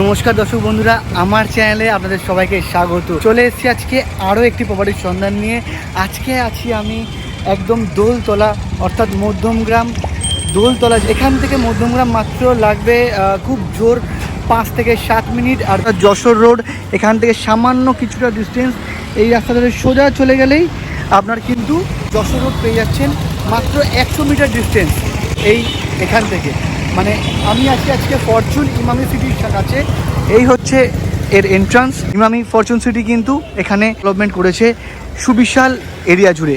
নমস্কার দর্শক বন্ধুরা, আমার চ্যানেলে আপনাদের সবাইকে স্বাগত। চলে এসেছি আজকে আরও একটি প্রপার্টির সন্ধান নিয়ে। আজকে আছি আমি একদম দোলতলা, অর্থাৎ মধ্যমগ্রাম দোলতলা। এখান থেকে মধ্যমগ্রাম মাত্র লাগবে খুব জোর পাঁচ থেকে সাত মিনিট। আর যশোর রোড, এখান থেকে সামান্য কিছুটা ডিস্টেন্স এই রাস্তা ধরে সোজা চলে গেলেই আপনার কিন্তু যশোর রোড পেয়ে যাচ্ছেন মাত্র একশো মিটার ডিস্টেন্স এই এখান থেকে। মানে আমি আছি আজকে ফরচুন ইমামি সিটির কাছে। এই হচ্ছে এর এন্ট্রান্স ইমামি ফরচুন সিটি কিন্তু এখানে ডেভেলপমেন্ট করেছে সুবিশাল এরিয়া জুড়ে।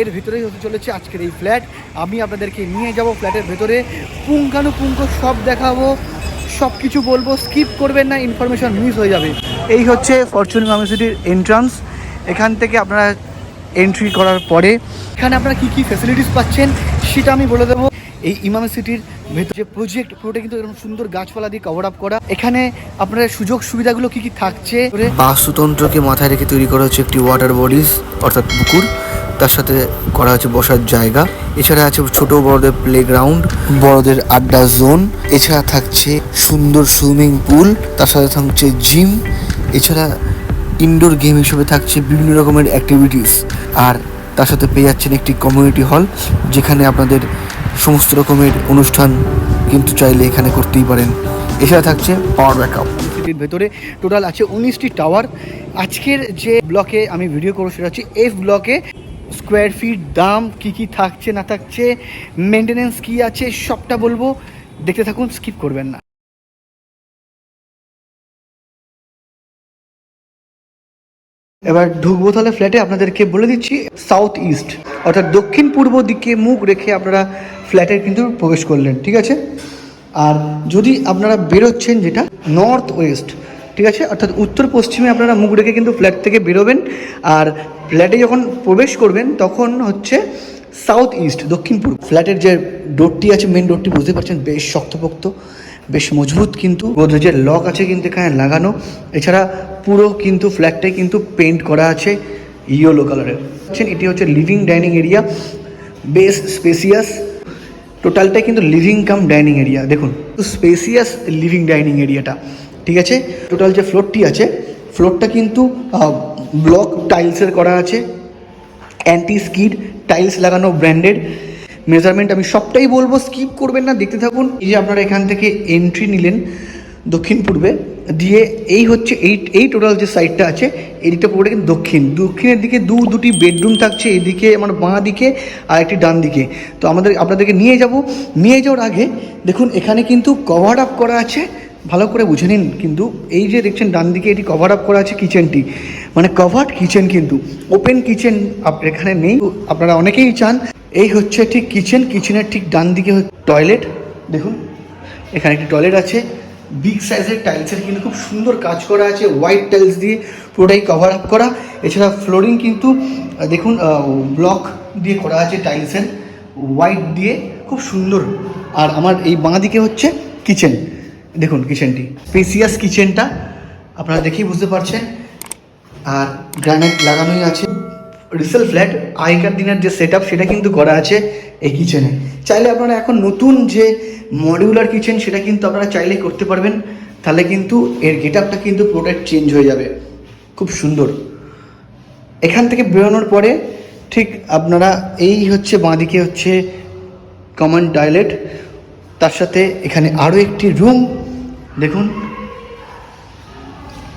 এর ভিতরেই হতে চলেছে আজকের এই ফ্ল্যাট আমি আপনাদেরকে নিয়ে যাব ফ্ল্যাটের ভেতরে। পুঙ্খানুপুঙ্খ সব দেখাবো সব কিছু বলব। স্কিপ করবেন না ইনফরমেশন মিস হয়ে যাবে। এই হচ্ছে ফরচুন ইমামি সিটির এন্ট্রান্স এখান থেকে আপনারা এন্ট্রি করার পরে, এখানে আপনারা কী কী ফ্যাসিলিটিস পাচ্ছেন, সেটা আমি বলে দেবো। এই ইমাম সিটির ভেতর যে প্রজেক্ট পুরোটা কিন্তু এরকম সুন্দর গাছপালা দিয়ে কভার আপ করা। এখানে আপনার সুযোগ সুবিধাগুলো কি কি থাকছে? বাস্তুতন্ত্রকে মাথায় রেখে তৈরি করা হচ্ছে একটি ওয়াটার বডিজ অর্থাৎ পুকুর। তার সাথে করা হচ্ছে বসার জায়গা। এছাড়া আছে ছোট বড়দের প্লেগ্রাউন্ড বড়দের আড্ডা জোন এছাড়া থাকছে সুন্দর সুইমিং পুল তার সাথে থাকছে জিম এছাড়া ইনডোর গেম হিসেবে থাকছে বিভিন্ন রকমের অ্যাক্টিভিটিস আর তার সাথে পেয়ে যাচ্ছেন একটি কমিউনিটি হল যেখানে আপনাদের সমস্ত রকমের অনুষ্ঠান কিন্তু চাইলে এখানে করতেই পারেন। এছাড়া থাকছে পাওয়ার ব্যাকআপ সিটির ভেতরে টোটাল আছে উনিশটি টাওয়ার। আজকের যে ব্লকে আমি ভিডিও করব সেটা হচ্ছে এফ ব্লকে। স্কোয়ার ফিট দাম কি কি থাকছে, না থাকছে মেনটেনেন্স কি আছে, সবটা বলব। দেখতে থাকুন, স্কিপ করবেন না। এবার ঢুকবো তাহলে ফ্ল্যাটে আপনাদেরকে বলে দিচ্ছি সাউথ ইস্ট অর্থাৎ দক্ষিণ পূর্ব দিকে মুখ রেখে আপনারা ফ্ল্যাটে কিন্তু প্রবেশ করলেন, ঠিক আছে? আর যদি আপনারা বেরোচ্ছেন যেটা নর্থ ওয়েস্ট ঠিক আছে? অর্থাৎ উত্তর পশ্চিমে আপনারা মুখ রেখে কিন্তু ফ্ল্যাট থেকে বেরোবেন। আর ফ্ল্যাটে যখন প্রবেশ করবেন, তখন হচ্ছে সাউথ ইস্ট দক্ষিণ পূর্ব। ফ্ল্যাটের যে ডোরটি আছে মেন ডোরটি বুঝতে পারছেন, বেশ শক্তপোক্ত, বেশ মজবুত কিন্তু। গোদরেজের লক আছে কিন্তু এখানে লাগানো। এছাড়া পুরো কিন্তু ফ্ল্যাটটাই কিন্তু পেন্ট করা আছে ইয়েলো কালারের এটি হচ্ছে লিভিং ডাইনিং এরিয়া বেশ স্পেসিয়াস টোটালটাই কিন্তু লিভিং কাম ডাইনিং এরিয়া দেখুন। স্পেসিয়াস লিভিং ডাইনিং এরিয়াটা ঠিক আছে? টোটাল যে ফ্লোরটি আছে ফ্লোরটা কিন্তু ব্লক টাইলসের করা আছে অ্যান্টি স্কিড টাইলস লাগানো ব্র্যান্ডেড মেজারমেন্ট আমি সবটাই বলব স্কিপ করবেন না, দেখতে থাকুন। এই যে আপনারা এখান থেকে এন্ট্রি নিলেন, দক্ষিণ পূর্বে। দিয়ে এই হচ্ছে এই এই টোটাল যে সাইডটা আছে, এই দিকটা পুরোটা কিন্তু দক্ষিণ। দক্ষিণের দিকে দু, দুটি বেডরুম থাকছে এদিকে আমার বাঁ দিকে আর একটি ডান দিকে। তো আমাদের, আপনাদেরকে নিয়ে যাব। নিয়ে যাওয়ার আগে দেখুন, এখানে কিন্তু কভার আপ করা আছে। ভালো করে বুঝে নিন কিন্তু, এই যে দেখছেন ডান দিকে এটি কভার আপ করা আছে কিচেনটি মানে কভার্ড কিচেন কিন্তু। ওপেন কিচেন এখানে নেই। আপনারা অনেকেই চান। এই হচ্ছে ঠিক কিচেন কিচেনের ঠিক ডান দিকে টয়লেট দেখুন, এখানে একটি টয়লেট আছে। বিগ সাইজের টাইলসের কিন্তু খুব সুন্দর কাজ করা আছে হোয়াইট টাইলস দিয়ে পুরোটাই কভার আপ করা। এছাড়া ফ্লোরিং কিন্তু দেখুন ব্লক দিয়ে করা আছে টাইলসের হোয়াইট দিয়ে খুব সুন্দর। আর আমার এই বাঁ দিকে হচ্ছে কিচেন দেখুন কিচেনটি স্পেসিয়াস কিচেনটা আপনারা দেখেই বুঝতে পারছেন। আর গ্রানাইট লাগানোই আছে। রিসেল ফ্ল্যাট আগেকার দিনের যে সেট সেটা কিন্তু করা আছে এই কিচেনে চাইলে আপনারা এখন নতুন যে মডিউলার কিচেন সেটা কিন্তু আপনারা চাইলেই করতে পারবেন। তাহলে কিন্তু এর গেট আপটা কিন্তু পুরোটাই চেঞ্জ হয়ে যাবে। খুব সুন্দর। এখান থেকে বেরোনোর পরে ঠিক আপনারা এই হচ্ছে বাঁদিকে হচ্ছে কমন টয়লেট তার সাথে এখানে আরও একটি রুম দেখুন।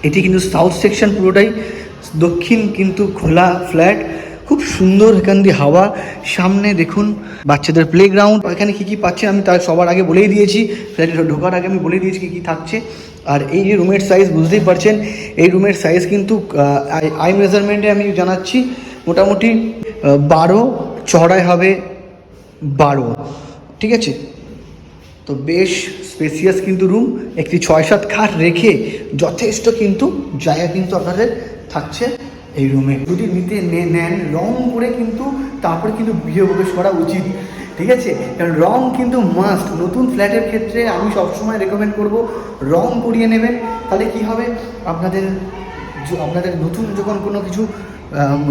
এটি কিন্তু সাউথ সেকশন পুরোটাই। দক্ষিণ কিন্তু খোলা ফ্ল্যাট, খুব সুন্দর এখান দিয়ে হাওয়া। সামনে দেখুন বাচ্চাদের প্লে গ্রাউন্ড এখানে কী কী পাচ্ছে আমি তার সবার আগে বলেই দিয়েছি, ফ্ল্যাটে ঢোকার আগে আমি বলে দিয়েছি কী কী থাকছে। আর এই যে রুমের সাইজ বুঝতেই পারছেন, এই রুমের সাইজ কিন্তু আই মেজারমেন্টে আমি জানাচ্ছি, মোটামুটি বারো চড়াই হবে বারো। ঠিক আছে? তো বেশ স্পেসিয়াস কিন্তু রুম একটি ছয় সাত খাট রেখে যথেষ্ট কিন্তু জায়গা কিন্তু আপনাদের থাকছে এই রুমে। যদি নিতে নেন। রং করে কিন্তু তারপরে কিন্তু গৃহ প্রবেশ করা উচিত। ঠিক আছে? কারণ রং কিন্তু মাস্ট নতুন ফ্ল্যাটের ক্ষেত্রে আমি সবসময় রেকমেন্ড করব রং করিয়ে নেবেন। তাহলে কি হবে? আপনাদের আপনাদের নতুন যখন কোনো কিছু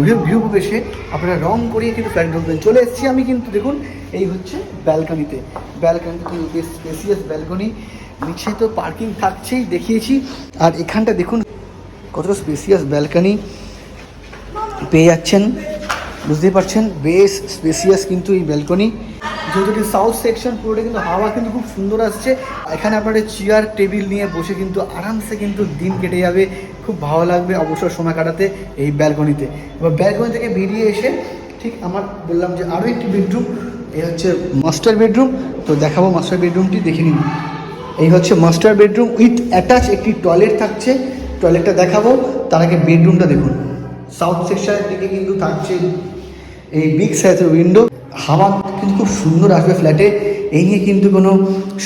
গৃহ গৃহপ্রবেশে আপনারা রং করিয়ে কিন্তু ফ্ল্যাট ঢুকবেন চলে এসেছি আমি কিন্তু, দেখুন, এই হচ্ছে ব্যালকনিতে ব্যালকনিতে কিন্তু স্পেসিয়াস ব্যালকনি নিচে তো পার্কিং থাকছেই, দেখিয়েছি। আর এখানটা দেখুন কতটা স্পেসিয়াস ব্যালকনি পেয়ে যাচ্ছেন? বুঝতেই পারছেন? বেশ স্পেসিয়াস কিন্তু এই ব্যালকনি যেহেতু সাউথ সেকশন পুরোটা কিন্তু হাওয়া কিন্তু খুব সুন্দর আসছে। এখানে আপনারা চেয়ার টেবিল নিয়ে বসে কিন্তু আরামসে কিন্তু দিন কেটে যাবে। খুব ভালো লাগবে অবসর সময় কাটাতে এই ব্যালকনিতে এবার ব্যালকনি থেকে বেরিয়ে এসে ঠিক আমার বললাম যে আরও একটি বেডরুম এই হচ্ছে মাস্টার বেডরুম তো দেখাবো মাস্টার বেডরুমটি দেখে নিন। এই হচ্ছে মাস্টার বেডরুম উইথ অ্যাটাচ একটি টয়লেট থাকছে। টয়লেটটা দেখাবো, তার আগে বেডরুমটা দেখুন। সাউথ সেকশনের দিকে কিন্তু থাকছে এই বিগ সাইজের উইন্ডো হাওয়া কিন্তু খুব সুন্দর আসবে ফ্ল্যাটে এই নিয়ে কিন্তু কোনো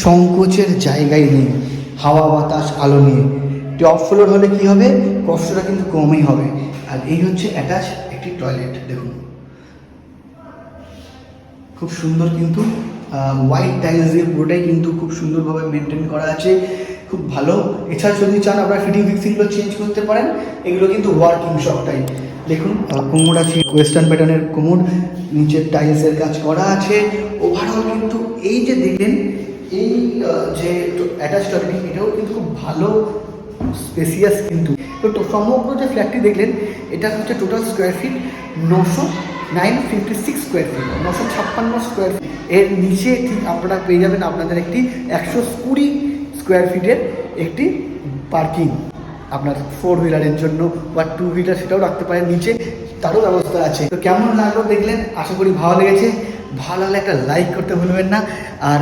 সংকোচের জায়গাই নেই, হাওয়া বাতাস আলো নিয়ে। টপ ফ্লোর হলে কি হবে? কষ্টটা কিন্তু কমই হবে। আর এই হচ্ছে অ্যাটাচ একটি টয়লেট দেখুন। খুব সুন্দর কিন্তু হোয়াইট টাইলস দিয়ে পুরোটাই কিন্তু খুব সুন্দরভাবে মেনটেন করা আছে। খুব ভালো। এছাড়া যদি চান আপনারা ফিটিং ফিক্সিংগুলো চেঞ্জ করতে পারেন, এগুলো কিন্তু ওয়ার্কিং সবটাই দেখুন কোমর আছে ওয়েস্টার্ন প্যাটার্নের কোমর, নিচের টাইলসের কাজ করা আছে। ওভারঅল কিন্তু এই যে দেখলেন, এই যে অ্যাটাচ টয়লেট এটাও কিন্তু খুব ভালো স্পেসিয়াস কিন্তু। তো সমগ্র যে ফ্ল্যাটটি দেখলেন, এটা হচ্ছে টোটাল স্কোয়ার ফিট নশো nine fifty six square feet নশো ছাপ্পান্ন স্কোয়ার ফিট এর নিচে ঠিক আপনারা পেয়ে যাবেন আপনাদের একটি একশো কুড়ি স্কোয়ার ফিটের একটি পার্কিং আপনার ফোর হুইলারের জন্য বা টু হুইলার সেটাও রাখতে পারেন। নিচে তারও ব্যবস্থা আছে। তো কেমন লাগল দেখলেন? আশা করি ভালো লেগেছে। ভালো লাগলে একটা লাইক করতে ভুলবেন না। আর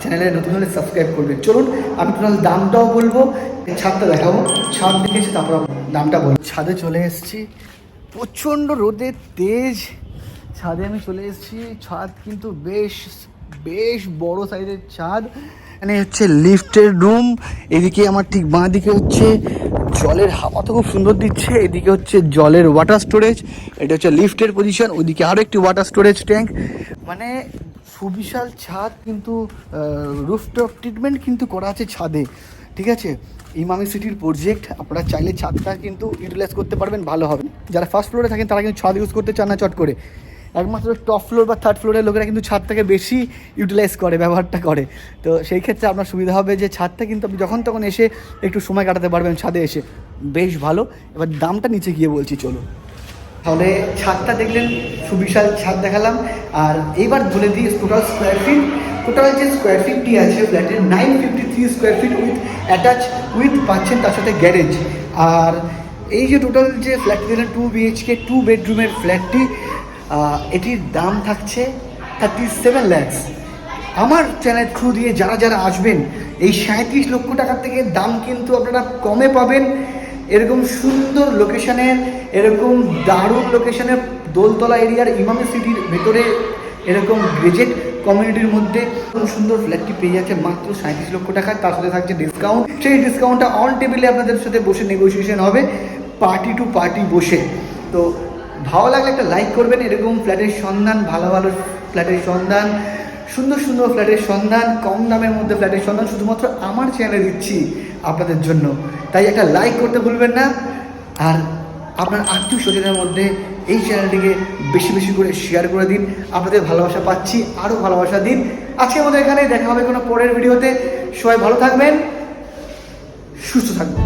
চ্যানেলে নতুন হলে সাবস্ক্রাইব করবেন। চলুন, আমি টোটাল দামটাও বলব। ছাদটা দেখাবো। ছাদ দেখেছি তারপর দামটা বলব। ছাদে চলে এসেছি। প্রচণ্ড রোদের তেজ। ছাদে আমি চলে এসেছি। ছাদ কিন্তু বেশ বেশ বড় সাইজের ছাদ। এখানে হচ্ছে লিফটের রুম এদিকে আমার ঠিক বাঁ দিকে হচ্ছে জলের হাওয়া তো খুব সুন্দর দিচ্ছে, এদিকে হচ্ছে জলের ওয়াটার স্টোরেজ এটা হচ্ছে লিফটের পজিশন ওইদিকে আরও একটি ওয়াটার স্টোরেজ ট্যাঙ্ক মানে সুবিশাল ছাদ কিন্তু রুফটপ ট্রিটমেন্ট কিন্তু করা আছে ছাদে, ঠিক আছে? ইমামি সিটির প্রজেক্ট আপনারা চাইলে ছাদটা কিন্তু ইউটিলাইজ করতে পারবেন, ভালো হবে। যারা ফার্স্ট ফ্লোরে থাকেন, তারা কিন্তু ছাদ ইউজ করতে চান না চট করে। একমাত্র টপ ফ্লোর বা থার্ড ফ্লোরের লোকেরা কিন্তু ছাদটাকে বেশি ইউটিলাইজ করে, ব্যবহারটা করে। তো সেই ক্ষেত্রে আপনার সুবিধা হবে যে ছাদটা কিন্তু আপনি যখন তখন এসে একটু সময় কাটাতে পারবেন ছাদে এসে। বেশ ভালো। এবার দামটা নিচে গিয়ে বলছি চলো তাহলে ছাদটা দেখলেন, সুবিশাল ছাদ দেখালাম। আর এইবার বলে দিই টোটাল স্কোয়ার ফিট টোটাল যে স্কোয়ার ফিটটি আছে ফ্ল্যাটের nine fifty three square feet with attach with পাচ্ছেন তার সাথে গ্যারেজ আর এই যে টোটাল যে ফ্ল্যাটটি দিলেন টু বিএইচকে টু বেডরুমের ফ্ল্যাটটি এটির দাম থাকছে থার্টি সেভেন ল্যাক্স আমার চ্যানেল থ্রু দিয়ে যারা যারা আসবেন, এই সাঁত্রিশ লক্ষ টাকার থেকে দাম কিন্তু আপনারা কমে পাবেন। এরকম সুন্দর লোকেশনের এরকম দারুণ লোকেশনের দোলতলা এরিয়ার ইমামি সিটির ভেতরে এরকম গ্রেজেট কমিউনিটির মধ্যে খুব সুন্দর ফ্ল্যাটটি পেয়ে যাচ্ছে মাত্র সাঁত্রিশ লক্ষ টাকা তার সাথে থাকছে ডিসকাউন্ট সেই ডিসকাউন্টটা অন টেবিলে আপনাদের সাথে বসে নেগোসিয়েশন হবে পার্টি টু পার্টি বসে। তো ভালো লাগলে একটা লাইক করবেন। এরকম ফ্ল্যাটের সন্ধান, ভালো ভালো ফ্ল্যাটের সন্ধান, সুন্দর সুন্দর ফ্ল্যাটের সন্ধান, কম দামের মধ্যে ফ্ল্যাটের সন্ধান শুধুমাত্র আমার চ্যানেলে দিচ্ছি আপনাদের জন্য। তাই একটা লাইক করতে ভুলবেন না। আর আপনার আত্মীয় স্বজনের মধ্যে এই চ্যানেলটিকে বেশি বেশি করে শেয়ার করে দিন। আপনাদের ভালোবাসা পাচ্ছি, আরও ভালোবাসা দিন। আজকে আমাদের এখানে দেখা হবে কোনো পরের ভিডিওতে সবাই ভালো থাকবেন, সুস্থ থাকবেন।